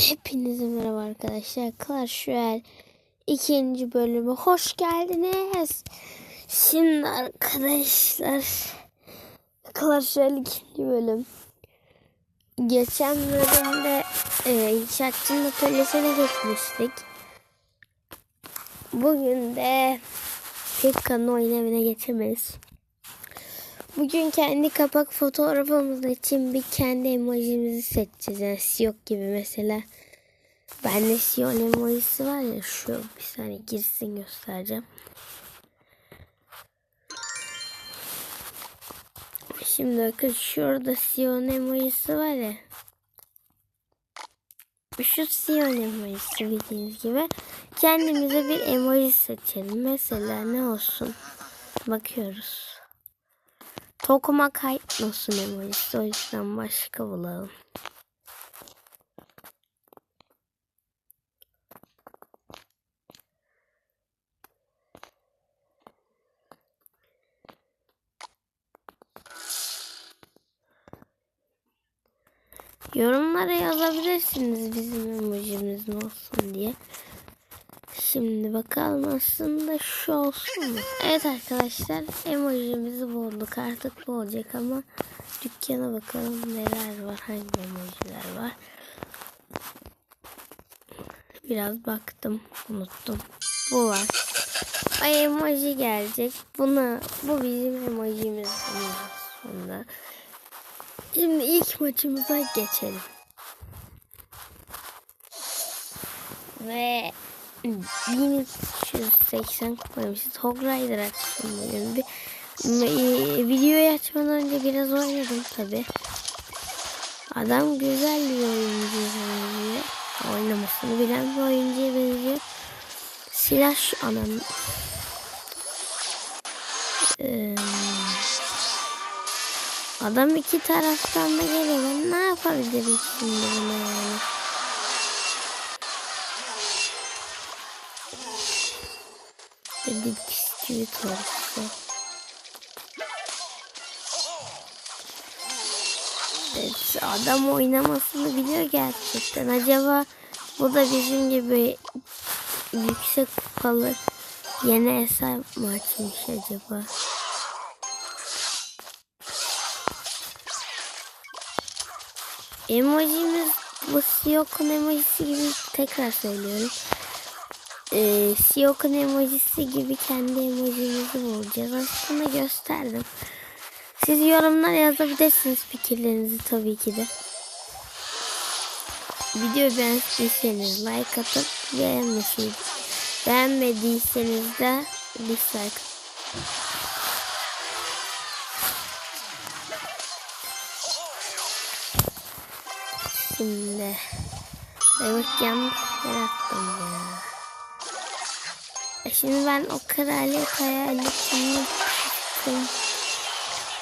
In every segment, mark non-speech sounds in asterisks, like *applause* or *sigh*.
Hepinize merhaba arkadaşlar. Clash Royale ikinci bölümü hoş geldiniz. Şimdi arkadaşlar Clash Royale ikinci bölüm. Geçen bölümde e, inşaatçının atölyesine gitmiştik. Bugün de Pekkan'ın oyun evine geçemeyiz. Bugün kendi kapak fotoğrafımız için bir kendi emojimizi seçeceğiz. Yani Siyok gibi mesela. Bende Sion emojisi var ya şu bir saniye girsin göstereceğim. Şimdi bakın şurada Sion emojisi var ya. Şu Sion emojisi bildiğiniz gibi. Kendimize bir emoji seçelim. Mesela ne olsun? Bakıyoruz. Tokuma kayıtmasın emojisi. O yüzden başka bulalım. Yorumlara yazabilirsiniz bizim emojimiz olsun diye. Şimdi bakalım aslında şu olsun mu? Evet arkadaşlar emojimizi bulduk artık bu olacak ama dükkana bakalım neler var hangi emojiler var. Biraz baktım unuttum. Bu var. Ay emoji gelecek. Buna bu bizim emojimiz aslında. Şimdi ilk maçımıza geçelim. Ve 1380 kupaymışız. Hog Rider açtım bugün. Bir, bir- videoyu açmadan önce biraz oynadım tabi. Adam güzel bir oyuncu benziyor. Oynamasını bilen bir oyuncuya benziyor. Silah anam. Ee, adam iki taraftan da geliyor. Ben ne yapabilirim şimdi buna yani? Bir bisküvi torsu. Evet, adam oynamasını biliyor gerçekten. Acaba bu da bizim gibi yüksek kupalı yeni hesap mı acaba? Emojimiz bu Siyok'un emojisi gibi tekrar söylüyorum. Ee, Siyok'un emojisi gibi kendi emojimizi bulacağız. Aslında gösterdim. Siz yorumlar yazabilirsiniz fikirlerinizi tabii ki de. Videoyu beğendiyseniz like atıp beğenmesiniz. Beğenmediyseniz de dislike. Şimdi evet yanlış yer attım ya. Şimdi ben o kraliyet hayaletini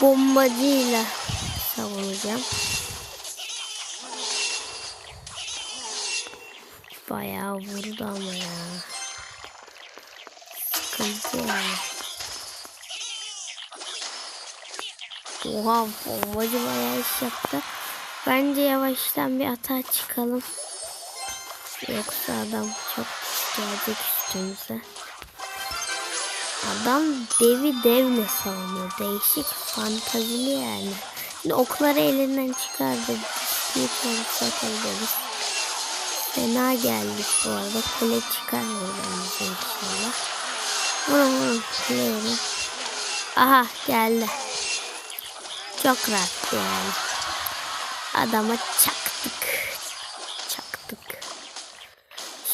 bombacıyla savunacağım. Bayağı vurdu ama ya. Sıkıntı yani. Oha bombacı bayağı iş yaptı. Bence yavaştan bir atağa çıkalım. Yoksa adam çok gelecek üstümüze. Adam devi devle savunuyor. Değişik fantazili yani. Şimdi okları elinden çıkardı. Bir tane atabiliriz. Fena geldik bu arada. Kule çıkar buradan bize inşallah. Vurun vurun. Aha geldi. Çok rahat yani. Adama çaktık.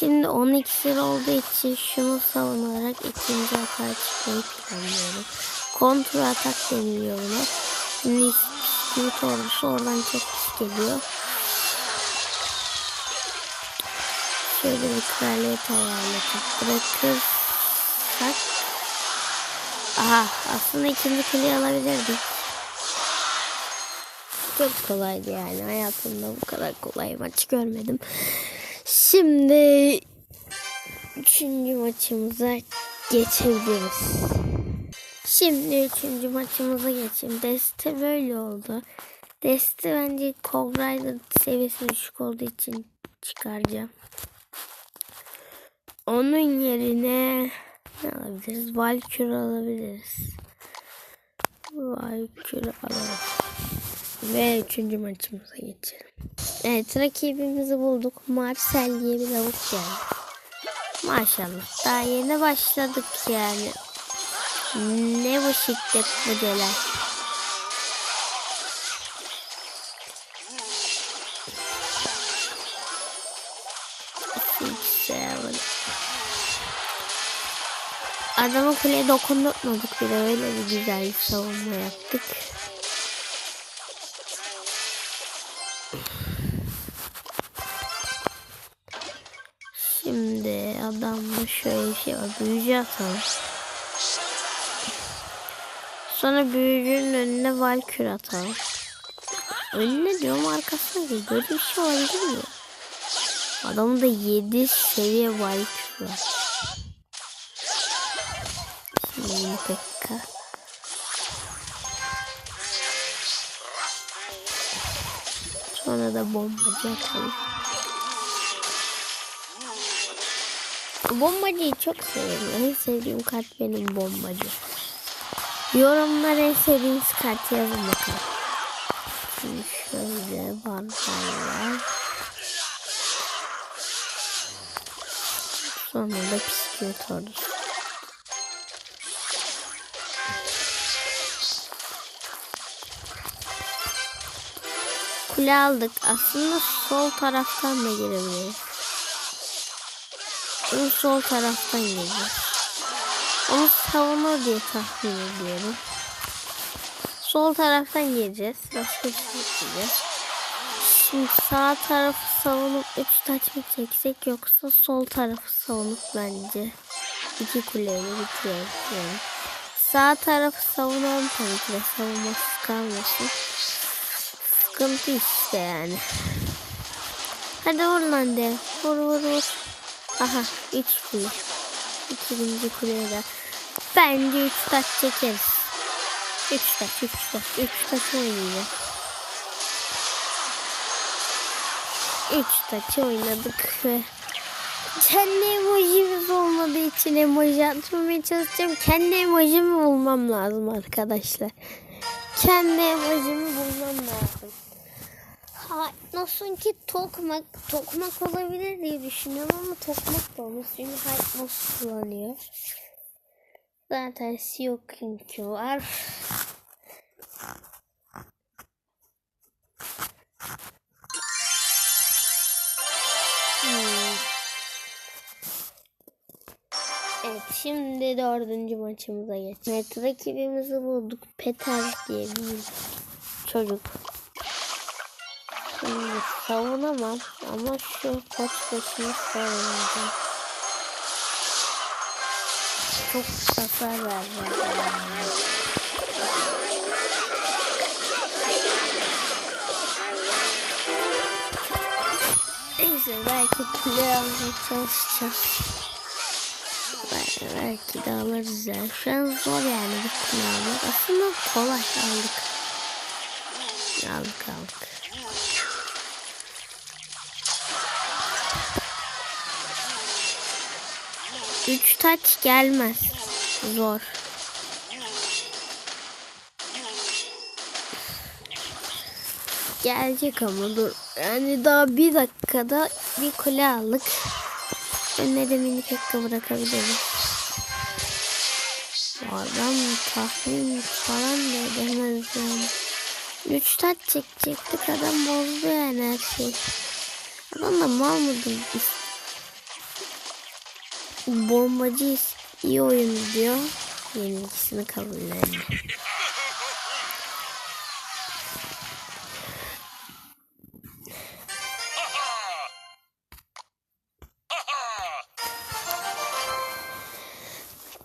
Şimdi 10 iksir olduğu için şunu savunarak ikinci atağa çıkmayı planlıyorum. Kontrol atak deniliyor buna. Şimdi bisküvit ordusu oradan çok pis geliyor. Şöyle bir kraliyet hayaleti bırakırsak. Aha aslında ikinci kuleyi alabilirdik. Çok kolaydı yani. Hayatımda bu kadar kolay maç görmedim. Şimdi üçüncü maçımıza geçebiliriz. Şimdi üçüncü maçımıza geçelim. Deste böyle oldu. Deste bence Cobra Rider seviyesi düşük olduğu için çıkaracağım. Onun yerine ne alabiliriz? Valkür alabiliriz. Valkür alalım. Ve üçüncü maçımıza geçelim. Evet rakibimizi bulduk. Marcel diye bir lavuk geldi. Maşallah. Daha yeni başladık yani. Ne bu şiddet bu seven. Adamı kuleye dokundurtmadık bile öyle bir güzel bir savunma yaptık. Adamda şöyle bir şey var. Büyücü atalım. Sonra büyücünün önüne valkür atalım. Önüne diyorum arkasına değil. Böyle bir şey olabilir mi? Adamda 7 seviye valkür var. Şimdi yeni pekka. Sonra da bombacı atalım. Bombacıyı çok severim. En sevdiğim kart benim bombacı. Yorumlara en sevdiğiniz kartı yazın bakalım. Şöyle bandalar. Sonra da psikiyot ordusu. Kule aldık. Aslında sol taraftan da girebiliriz. Onu sol taraftan gireceğiz. Onu savunur diye tahmin ediyorum. Sol taraftan gireceğiz. Başka bir şey yapacağız. Şimdi sağ tarafı savunup 3 taç mı çeksek yoksa sol tarafı savunup bence iki kuleyle bitiriyoruz yani. Sağ tarafı savunalım tabii ki de savunmasız kalmasın. Sıkıntı işte yani. Hadi vur lan de. Vur vur vur. Aha 3 kule. İkinci kuleye de. Bence 3 taş çekeriz. 3 taş 3 taş 3 taş oynayacağız. 3 taç oynadık kendi emojimiz olmadığı için emoji atmamaya çalışacağım. Kendi emojimi bulmam lazım arkadaşlar. Kendi emojimi bulmam lazım. Ha, nasıl ki tokmak, tokmak olabilir diye düşünüyorum ama tokmak da olmaz. Çünkü Hype nasıl kullanıyor. Zaten Siokinki var. Hmm. Evet şimdi dördüncü maçımıza geç. Evet rakibimizi bulduk. Peter diye bir çocuk. Şimdi savunamam ama şu koç başını savunacağım. Çok hasar vereceğim. Neyse belki kule almaya çalışacağım. Belki, de alırız yani. Şu an zor yani bir almak. Aslında kolay aldık. Aldık aldık. Üç taç gelmez. Zor. Gelecek ama dur. Yani daha bir dakikada bir kule aldık. Önüne de mini pekka bırakabiliriz. Bu adam tahmin falan da edemez yani. Üç taç çekecektik adam bozdu yani her şey. Adam da mal mıdır? Bombacı iyi oyun diyor. Yenilgisini kabullendi.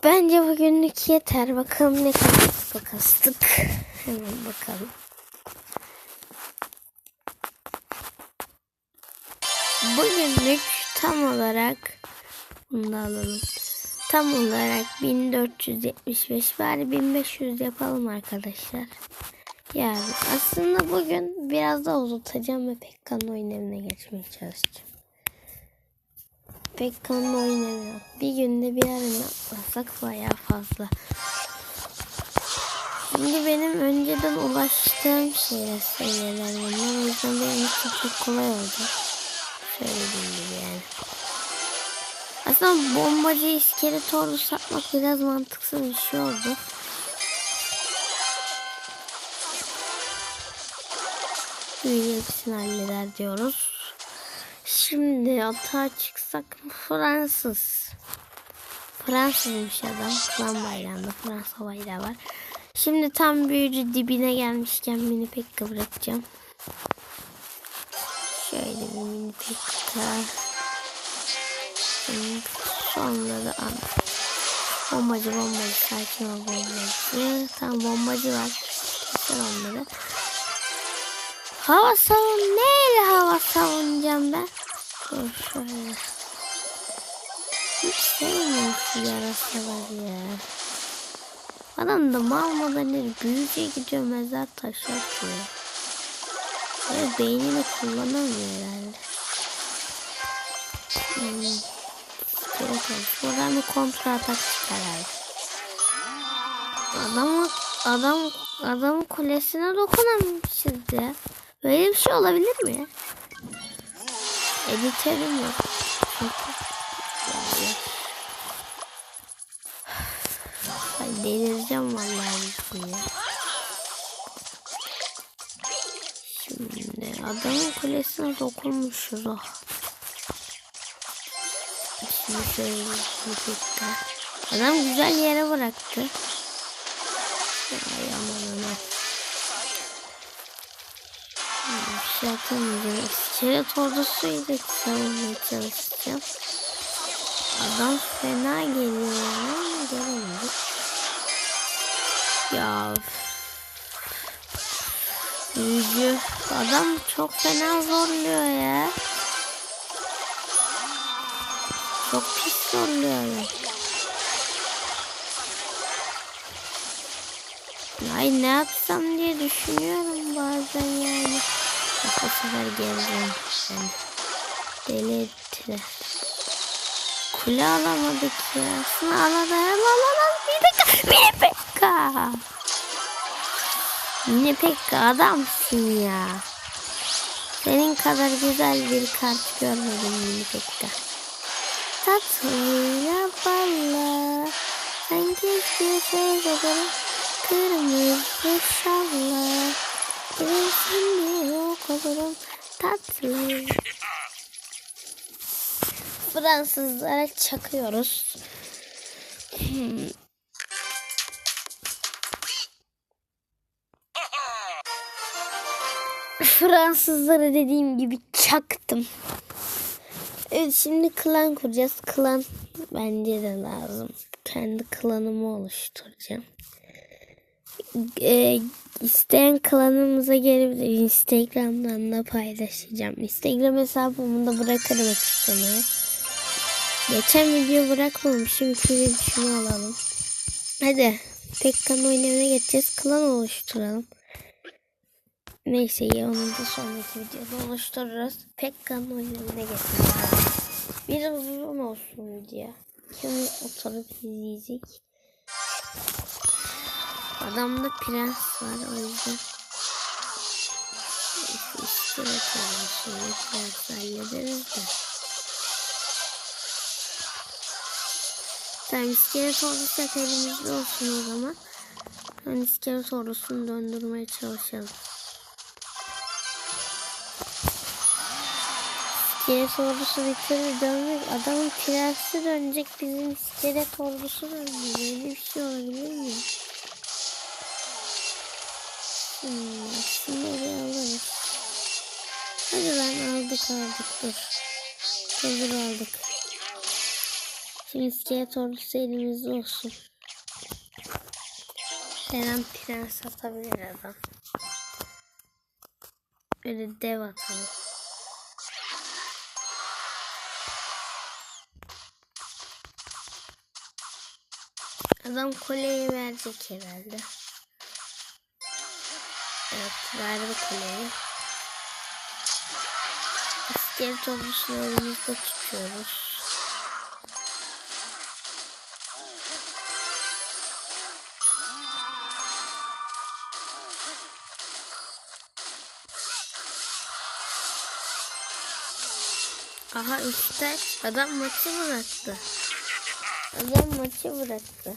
Bence bugünlük yeter. Bakalım ne kadar kupa kastık. Hemen bakalım. Bugünlük tam olarak bunu da alalım. Tam olarak 1475 bari 1500 yapalım arkadaşlar. Yani aslında bugün biraz daha uzatacağım ve Pekkan oyun evine geçmeye çalışacağım. Pekkan'la oynamıyor. Bir günde bir arena atlasak bayağı fazla. Şimdi benim önceden ulaştığım şeyler seviyeler bunlar. O yüzden benim için çok kolay olacak. Aslında bombacı iskelet ordu satmak biraz mantıksız bir şey oldu. Hepsini halleder diyoruz. Şimdi atağa çıksak Fransız. Fransızmış adam. Flan bayrağında Fransa bayrağı var. Şimdi tam büyücü dibine gelmişken mini pekka bırakacağım. Şöyle bir mini pekka. Şimdi Da an. Bombacı bombacı sakin ol bombacı. Tam bombacı var. Keser onları. Hava savun. Neyle hava savunacağım ben? Dur şöyle. Hiç sevmiyorum şu yarasalar ya. Adam da mal modelleri büyüce gidiyor mezar taşı atıyor. Ve beynini kullanamıyor herhalde. Hmm. Evet. Buradan bir kontra atak çıkar abi. Adam, adam, adam kulesine dokunamışız ya. Böyle bir şey olabilir mi? Editörüm yok. Ay delireceğim vallahi billahi. Şimdi adamın kulesine dokunmuşuz oh. Adam güzel yere bıraktı. Ay aman aman. Bir şey yapamayacağım. İskelet ordusuyla savunmaya çalışacağım. Adam fena geliyor ama göremedik. Ya Büyücü. Adam çok fena zorluyor ya. Çok pis zorluyor ya. Ay ne yapsam diye düşünüyorum bazen yani. Bak bu sefer geleceğim ben. Deli ettiler. Kule alamadık ya. Şunu alalım alalım. Bir dakika. Bir dakika. Ne pek adamsın ya. Senin kadar güzel bir kart görmedim. Tatlıyla balla. Sen keşke sevgilim. Kırmızı şalla. Gelsin diye yok olurum. Tatlı. Fransızlara çakıyoruz. Hmm. Fransızlara dediğim gibi çaktım. Evet şimdi klan kuracağız. Klan bence de lazım. Kendi klanımı oluşturacağım. Ee, isteyen klanımıza gelebilir. Instagram'dan da paylaşacağım. Instagram hesabımı da bırakırım açıklamaya. Geçen video bırakmamışım. Şimdi şunu alalım. Hadi. Pekkan oynamaya geçeceğiz. Klan oluşturalım. Neyse ya onu da sonraki videoda oluştururuz. Pekkan'ın oyununa geçelim. Biraz uzun olsun video. Kim oturup izleyecek? Adamda prens var o yüzden. İşte bakalım şimdi prens hallederiz de. Tamam iskelet olursak elimizde olsun o zaman. Ben iskelet ordusunu döndürmeye çalışalım. İskelet ordusu bitirir dönmek. Adamın prensi dönecek bizim iskelet ordusu dönecek. Böyle bir şey olabilir mi? Hmm, aslında alırız. Hadi lan aldık aldık dur. Hazır aldık. Şimdi iskelet ordusu elimizde olsun. An prens atabilir adam. Böyle dev atalım. Adam koleyi verecek herhalde. Evet verdi koleyi. Asker toplusunu elimizde tutuyoruz. Aha üstte adam maçı bıraktı. Adam maçı bıraktı.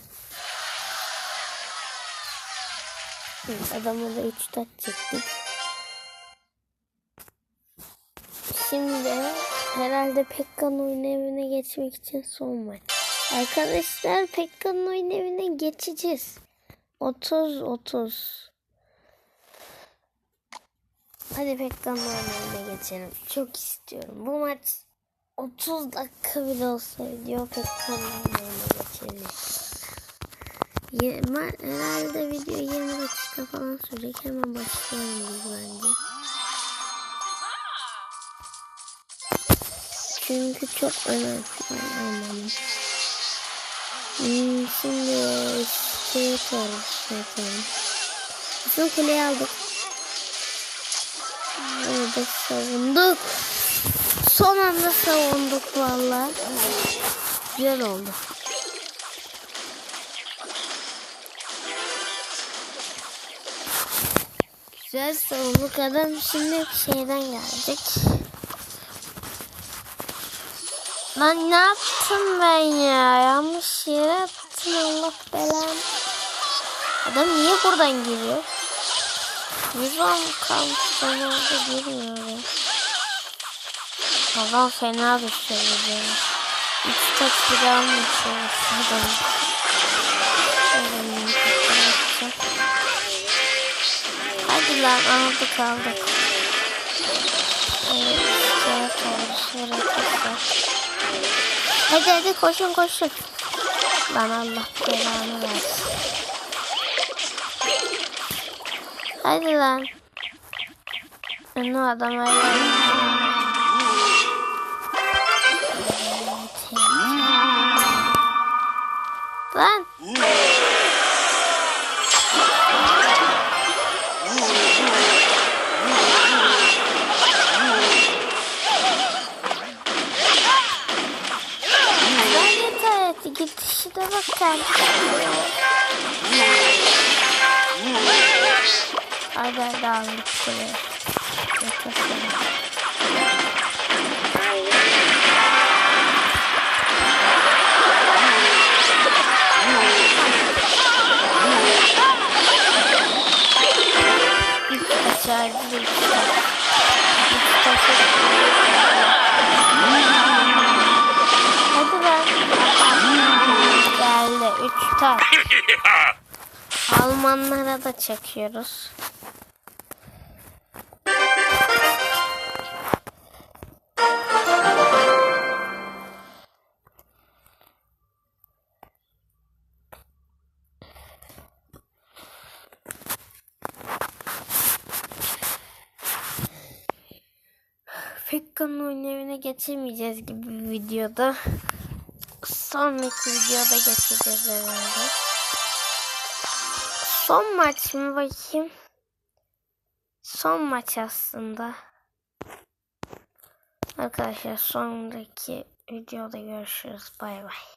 Hı, Adama da üç taç çektik. Şimdi herhalde Pekkan oyun evine geçmek için son maç. Arkadaşlar Pekkan oyun evine geçeceğiz. 30 30. Hadi Pekkan oyun evine geçelim. Çok istiyorum. Bu maç 30 dakika bile olsa video Pekkan oyun evine geçelim. Ye- ma- herhalde video 20 dakika falan sürecek. Hemen başlayalım biz bence. Çünkü çok önemli. Anladım. Hmm, şimdi şey yapalım. Bizim kuleyi aldık. Orada savunduk. Son anda savunduk valla. Güzel oldu. Güzel savunduk adam şimdi şeyden gelecek. Lan ne yaptım ben ya? Yanlış yere attım Allah belanı. Adam niye buradan giriyor? Yüzüm kalmış ben orada giriyor. Adam fena bir şey ya. Üç taş bile almış. Adam lan aldık aldık. Evet. Hadi hadi koşun koşun. Lan Allah belanı versin. Hadi lan. Ben o adama Lan. Gidişi de bak kendisi. Hadi hadi aldık şuraya. Yakasın. İlk başardı ilk 3 tak. *laughs* Almanlara da çekiyoruz. Fekka'nın oyun evine geçemeyeceğiz gibi bir videoda. Sonraki videoda geçeceğiz herhalde. Son maç mı bakayım? Son maç aslında. Arkadaşlar sonraki videoda görüşürüz. Bay bay.